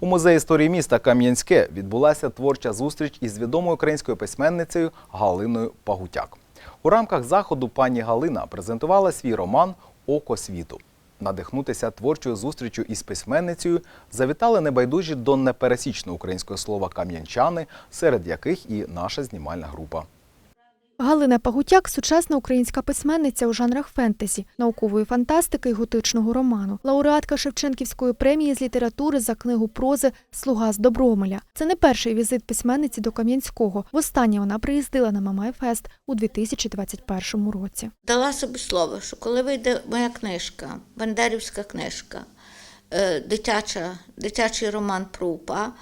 У музеї історії міста Кам'янське відбулася творча зустріч із відомою українською письменницею Галиною Пагутяк. У рамках заходу пані Галина презентувала свій роман Око світу. Надихнутися творчою зустрічю із письменницею завітали небайдужі до непересічного українського слова кам'янчани, серед яких і наша знімальна група. Галина Пагутяк сучасна українська письменниця у жанрах фентезі, наукової фантастики і готичного роману, лауреатка Шевченківської премії з літератури за книгу прози Слуга з Добромеля. Це не перший візит письменниці до Кам'янського. Востаннє вона приїздила на Мамай-фест у 2021 році. Дала собі слово, що коли вийде моя книжка, бандерівська книжка, е, дитяча, дитячий роман про УПА,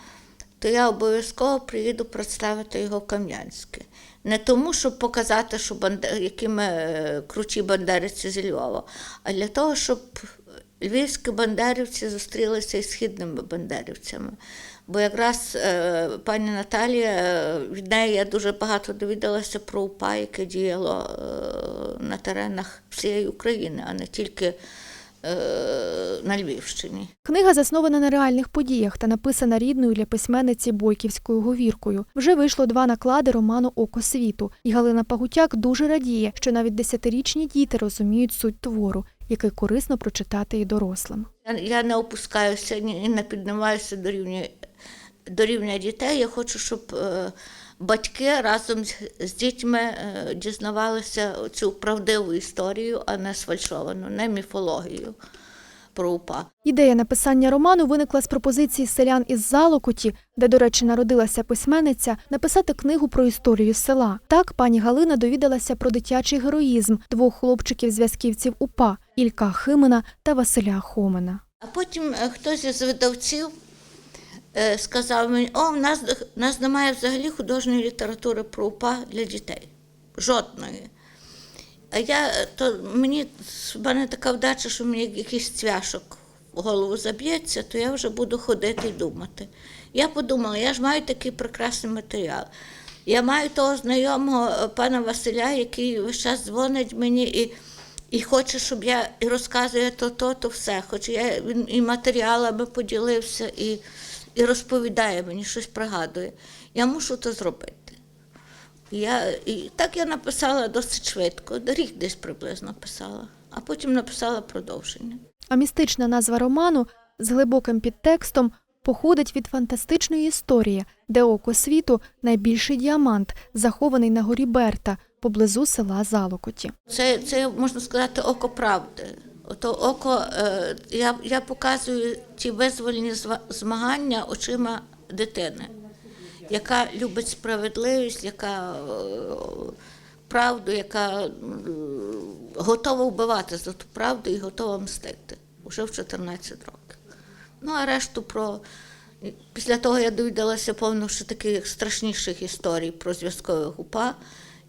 то я обов'язково приїду представити його в Кам'янське. Не тому, щоб показати, що бандер... які е, круті бандерівці зі Львова, а для того, щоб львівські бандерівці зустрілися із східними бандерівцями. Бо якраз е, пані Наталія, е, від неї я дуже багато довідалася про УПА, яке діяло на теренах всієї України, а не тільки на Львівщині. Книга заснована на реальних подіях та написана рідною для письменниці бойківською говіркою. Вже вийшло два наклади роману Око світу, і Галина Пагутяк дуже радіє, що навіть десятирічні діти розуміють суть твору, який корисно прочитати і дорослим. Я, не опускаюся і не піднімаюся до рівня, до рівня дітей. Я хочу, щоб е, батьки разом з, дітьми е, дізнавалися цю правдиву історію, а не сфальшовану, не міфологію про УПА. Ідея написання роману виникла з пропозиції селян із Залокоті, де, до речі, народилася письменниця, написати книгу про історію села. Так пані Галина довідалася про дитячий героїзм двох хлопчиків-зв'язківців УПА Ілька Химина та Василя Хомина. А потім е, хтось із видавців сказав мені, о, в нас, в нас немає взагалі художньої літератури про УПА для дітей. Жодної. А я, е, то мені в мене така вдача, що мені якийсь цвяшок в голову заб'ється, то я вже буду ходити і думати. Я подумала, я ж маю такий прекрасний матеріал. Я маю того знайомого е, пана Василя, який весь час дзвонить мені і, і хоче, щоб я і розказує то, то, то все. Хоч я він і матеріалами поділився, і, і розповідає мені, щось пригадує. Я мушу то зробити. Я, і так я написала досить швидко, рік десь приблизно писала, а потім написала продовження. А містична назва роману з глибоким підтекстом походить від фантастичної історії, де око світу найбільший діамант, захований на горі Берта поблизу села Залокоті. Це, це можна сказати, око правди. Ото око, е, я, я показую ті визвольні змагання очима дитини, яка любить справедливість, яка е, правду, яка готова вбивати за ту правду і готова мстити уже в 14 років. Ну, а решту про. Після того я довідалася повно ще таких страшніших історій про зв'язкових УПА,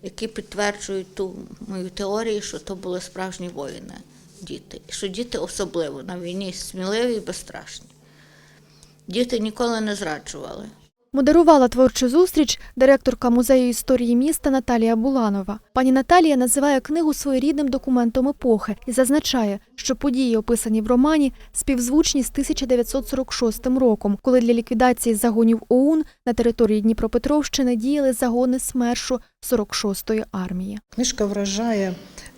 які підтверджують ту мою теорію, що то були справжні воїни, діти. І що діти особливо на війні сміливі і безстрашні. Діти ніколи не зраджували. Модерувала творчу зустріч директорка музею історії міста Наталія Буланова. Пані Наталія називає книгу своєрідним документом епохи і зазначає, що події, описані в романі, співзвучні з 1946 роком, коли для ліквідації загонів ОУН на території Дніпропетровщини діяли загони СМЕРШу 46-ї армії. Книжка вражає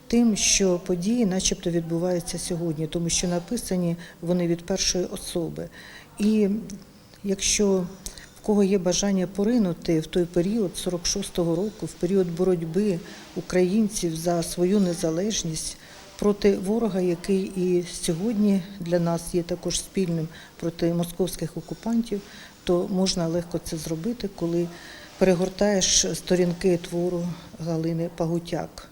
тим, що події начебто відбуваються сьогодні, тому що написані вони від першої особи. І якщо в кого є бажання поринути в той період 46-го року, в період боротьби українців за свою незалежність проти ворога, який і сьогодні для нас є також спільним проти московських окупантів, то можна легко це зробити, коли перегортаєш сторінки твору Галини Пагутяк.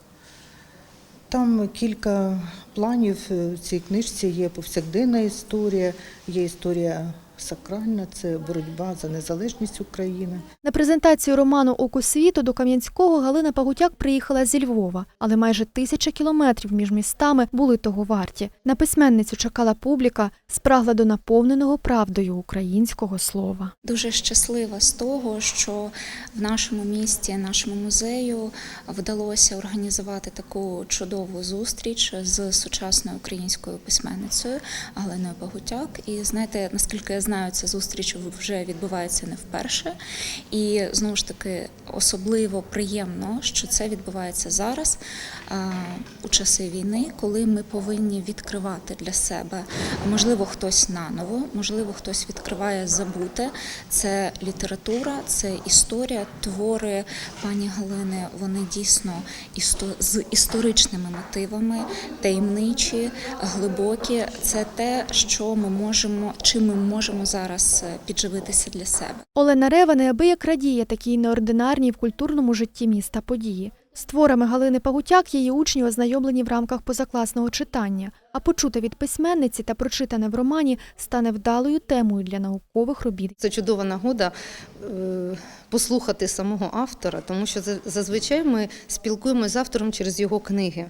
Там кілька планів в цій книжці є повсякденна історія, є історія сакральна, це боротьба за незалежність України. На презентацію роману Око світу до Кам'янського Галина Пагутяк приїхала зі Львова, але майже тисяча кілометрів між містами були того варті. На письменницю чекала публіка, спрагла до наповненого правдою українського слова. Дуже щаслива з того, що в нашому місті, нашому музею вдалося організувати таку чудову зустріч з сучасною українською письменницею Галиною Пагутяк. І знаєте, наскільки я знаю, ця зустріч вже відбувається не вперше. І знову ж таки особливо приємно, що це відбувається зараз у часи війни, коли ми повинні відкривати для себе. Можливо, хтось наново, можливо, хтось відкриває забуте. Це література, це історія, твори пані Галини. Вони дійсно з історичними мотивами, таємничі, глибокі. Це те, що ми можемо, чим ми можемо зараз е, підживитися для себе. Олена Рева неабияк радіє такій неординарній в культурному житті міста події. З творами Галини Пагутяк її учні ознайомлені в рамках позакласного читання, а почуте від письменниці та прочитане в романі стане вдалою темою для наукових робіт. Це чудова нагода е, послухати самого автора, тому що зазвичай ми спілкуємося з автором через його книги.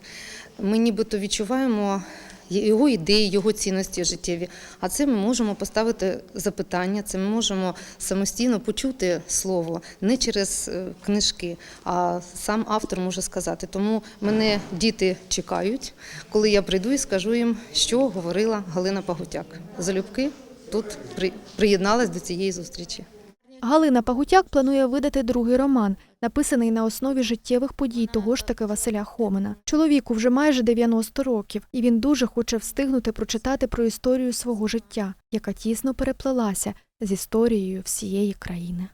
Ми нібито відчуваємо його ідеї, його цінності життєві. А це ми можемо поставити запитання, це ми можемо самостійно почути слово не через е, книжки, а сам автор може сказати. Тому мене діти чекають, коли я прийду і скажу їм, що говорила Галина Пагутяк. Залюбки тут при- приєдналась до цієї зустрічі. Галина Пагутяк планує видати другий роман, написаний на основі життєвих подій того ж таки Василя Хомина. Чоловіку вже майже 90 років, і він дуже хоче встигнути прочитати про історію свого життя, яка тісно переплелася з історією всієї країни.